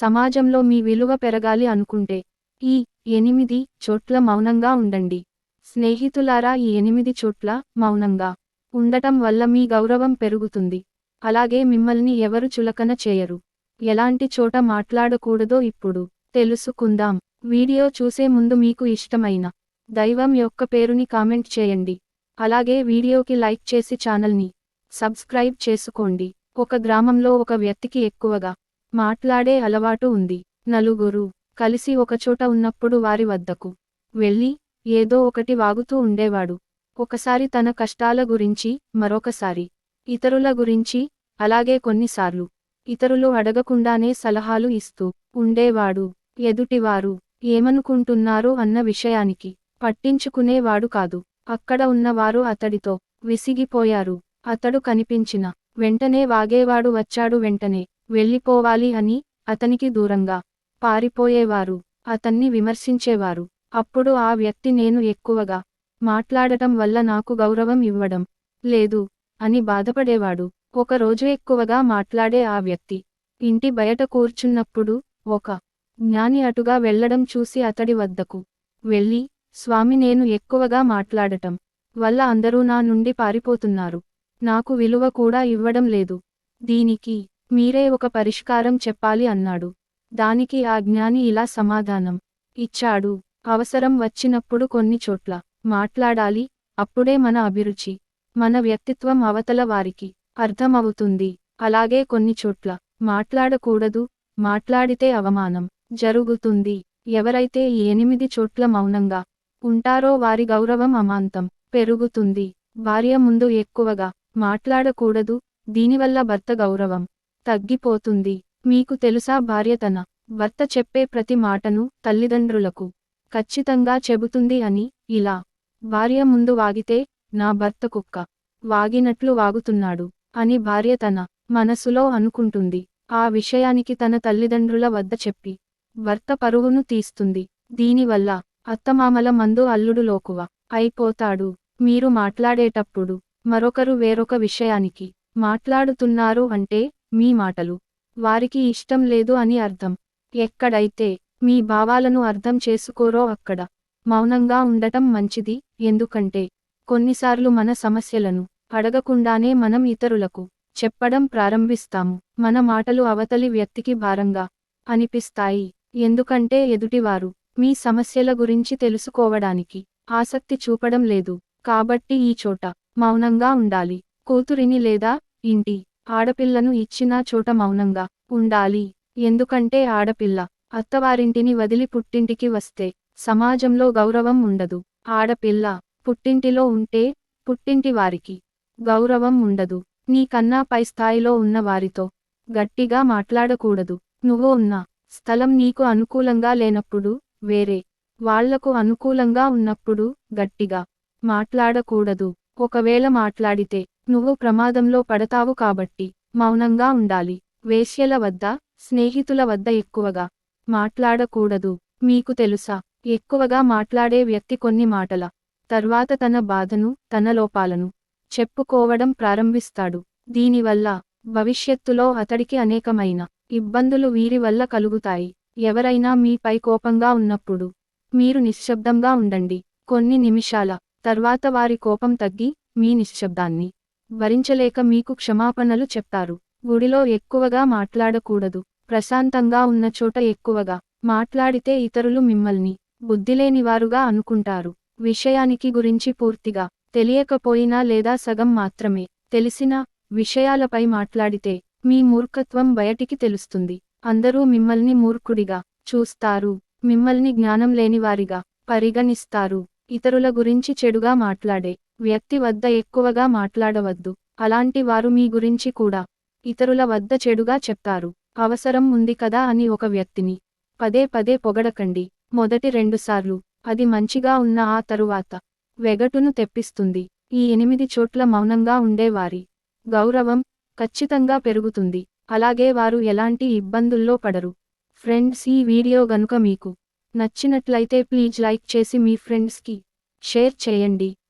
సమాజంలో మీ విలువ పెరగాలి అనుకుంటే ఈ ఎనిమిది చోట్ల మౌనంగా ఉండండి. స్నేహితులారా ఈ ఎనిమిది చోట్ల మౌనంగా ఉండటం వల్ల మీ గౌరవం పెరుగుతుంది. అలాగే మిమ్మల్ని ఎవరు చులకన చేయరు. ఎలాంటి చోట మాట్లాడకూడదో ఇప్పుడు తెలుసుకుందాం. వీడియో చూసే ముందు మీకు ఇష్టమైన దైవం యొక్క పేరుని కామెంట్ చేయండి. అలాగే వీడియోకి లైక్ చేసి ఛానల్ని సబ్స్క్రైబ్ చేసుకోండి. ఒక గ్రామంలో ఒక వ్యక్తికి ఎక్కువగా మాట్లాడే అలవాటు ఉంది. నలుగురు కలిసి ఒకచోట ఉన్నప్పుడు వారి వద్దకు వెళ్ళి ఏదో ఒకటి వాగుతూ ఉండేవాడు. ఒకసారి తన కష్టాల గురించి మరొకసారి ఇతరుల గురించి అలాగే కొన్నిసార్లు ఇతరులు అడగకుండానే సలహాలు ఇస్తూ ఉండేవాడు. ఎదుటివారు ఏమనుకుంటున్నారు అన్న విషయానికి పట్టించుకునేవాడు కాదు. అక్కడ ఉన్నవారు అతడితో విసిగిపోయారు. అతడు కనిపించిన వెంటనే వాగేవాడు వచ్చాడు వెంటనే. వెళ్ళిపోవాలి అని అతనికి దూరంగా పారిపోయేవారు. అతన్ని విమర్శించేవారు. అప్పుడు ఆ వ్యక్తి నేను ఎక్కువగా మాట్లాడటం వల్ల నాకు గౌరవం ఇవ్వడం లేదు అని బాధపడేవాడు. ఒకరోజు ఎక్కువగా మాట్లాడే ఆ వ్యక్తి ఇంటి బయట కూర్చున్నప్పుడు ఒక జ్ఞాని అటుగా వెళ్ళడం చూసి అతడి వద్దకు వెళ్ళి స్వామి నేను ఎక్కువగా మాట్లాడటం వల్ల అందరూ నా నుండి పారిపోతున్నారు. నాకు విలువ కూడా ఇవ్వడం లేదు. దీనికి మీరే ఒక పరిష్కారం చెప్పాలి అన్నాడు. దానికి ఆ జ్ఞాని ఇలా సమాధానం. ఇచ్చాడు. అవసరం వచ్చినప్పుడు కొన్ని చోట్ల. మాట్లాడాలి. అప్పుడే మన అభిరుచి. మన వ్యక్తిత్వం అవతల వారికి. అర్థమవుతుంది. అలాగే కొన్ని చోట్ల. మాట్లాడకూడదు. మాట్లాడితే అవమానం. జరుగుతుంది. ఎవరైతే ఈ ఎనిమిది చోట్ల మౌనంగా ఉంటారో వారి గౌరవం అమాంతం. పెరుగుతుంది. భార్య ముందు ఎక్కువగా మాట్లాడకూడదు. దీనివల్ల భర్త గౌరవం. తగ్గిపోతుంది. మీకు తెలుసా భార్య తన భర్త చెప్పే ప్రతి మాటను తల్లిదండ్రులకు ఖచ్చితంగా చెబుతుంది అని ఇలా. భార్య ముందు వాగితే నా భర్త కుక్క వాగినట్లు వాగుతున్నాడు అని భార్య తన మనసులో అనుకుంటుంది. ఆ విషయానికి తన తల్లిదండ్రుల వద్ద చెప్పి భర్త పరువును తీస్తుంది. దీనివల్ల అత్తమామల మందు అల్లుడు లోకువ అయిపోతాడు. మీరు మాట్లాడేటప్పుడు మరొకరు వేరొక విషయానికి మాట్లాడుతున్నారు అంటే మీ మాటలు. వారికి ఇష్టం లేదు అని అర్థం. ఎక్కడైతే మీ భావాలను అర్థం చేసుకోరో అక్కడ. మౌనంగా ఉండటం మంచిది ఎందుకంటే కొన్నిసార్లు మన సమస్యలను అడగకుండానే మనం ఇతరులకు చెప్పడం ప్రారంభిస్తాము. మన మాటలు అవతలి వ్యక్తికి భారంగా అనిపిస్తాయి. ఎందుకంటే ఎదుటివారు మీ సమస్యల గురించి తెలుసుకోవడానికి ఆసక్తి చూపడం లేదు. కాబట్టి ఈ చోట మౌనంగా ఉండాలి. కూతురిని లేదా ఇంటి ఆడపిల్లను ఇచ్చినా చోట మౌనంగా ఉండాలి. ఎందుకంటే ఆడపిల్ల అత్తవారింటిని వదిలి పుట్టింటికి వస్తే సమాజంలో గౌరవం ఉండదు. ఆడపిల్ల పుట్టింటిలో ఉంటే పుట్టింటి వారికి గౌరవం ఉండదు. నీకన్నా పై స్థాయిలో ఉన్న వారితో గట్టిగా మాట్లాడకూడదు. నువ్వు ఉన్న స్థలం నీకు అనుకూలంగా లేనప్పుడు వేరే వాళ్ళకు అనుకూలంగా ఉన్నప్పుడు గట్టిగా మాట్లాడకూడదు. ఒకవేళ మాట్లాడితే నువ్వు ప్రమాదంలో పడతావు కాబట్టి మౌనంగా ఉండాలి. వేశ్యల వద్ద స్నేహితుల వద్ద ఎక్కువగా మాట్లాడకూడదు. మీకు తెలుసా? ఎక్కువగా మాట్లాడే వ్యక్తి కొన్ని మాటల తర్వాత తన బాధను తన లోపాలను చెప్పుకోవడం ప్రారంభిస్తాడు. దీనివల్ల భవిష్యత్తులో అతడికి అనేకమైన ఇబ్బందులు వీరి వల్ల కలుగుతాయి. ఎవరైనా మీపై కోపంగా ఉన్నప్పుడు మీరు నిశ్శబ్దంగా ఉండండి. కొన్ని నిమిషాల తర్వాత వారి కోపం తగ్గి మీ నిశ్శబ్దాన్ని భరించలేక మీకు క్షమాపణలు చెప్తారు. గుడిలో ఎక్కువగా మాట్లాడకూడదు. ప్రశాంతంగా ఉన్న చోట ఎక్కువగా మాట్లాడితే ఇతరులు మిమ్మల్ని బుద్ధిలేనివారుగా అనుకుంటారు. విషయానికి గురించి పూర్తిగా తెలియకపోయినా లేదా సగం మాత్రమే తెలిసిన విషయాలపై మాట్లాడితే మీ మూర్ఖత్వం బయటికి తెలుస్తుంది. అందరూ మిమ్మల్ని మూర్ఖుడిగా చూస్తారు. మిమ్మల్ని జ్ఞానం లేనివారిగా పరిగణిస్తారు. ఇతరుల గురించి చెడుగా మాట్లాడే వ్యక్తి వద్ద ఎక్కువగా మాట్లాడవద్దు. అలాంటి వారు మీ గురించి కూడా ఇతరుల వద్ద చెడుగా చెప్తారు. అవసరం ఉంది కదా అని ఒక వ్యక్తిని పదే పదే పొగడకండి. మొదటి రెండుసార్లు అది మంచిగా ఉన్న ఆ తరువాత వెగటును తెప్పిస్తుంది. ఈ ఎనిమిది చోట్ల మౌనంగా ఉండేవారి గౌరవం ఖచ్చితంగా పెరుగుతుంది. అలాగే వారు ఎలాంటి ఇబ్బందుల్లో పడరు. ఫ్రెండ్స్ ఈ వీడియో గనుక మీకు నచ్చినట్లయితే ప్లీజ్ లైక్ చేసి మీ ఫ్రెండ్స్కి షేర్ చేయండి.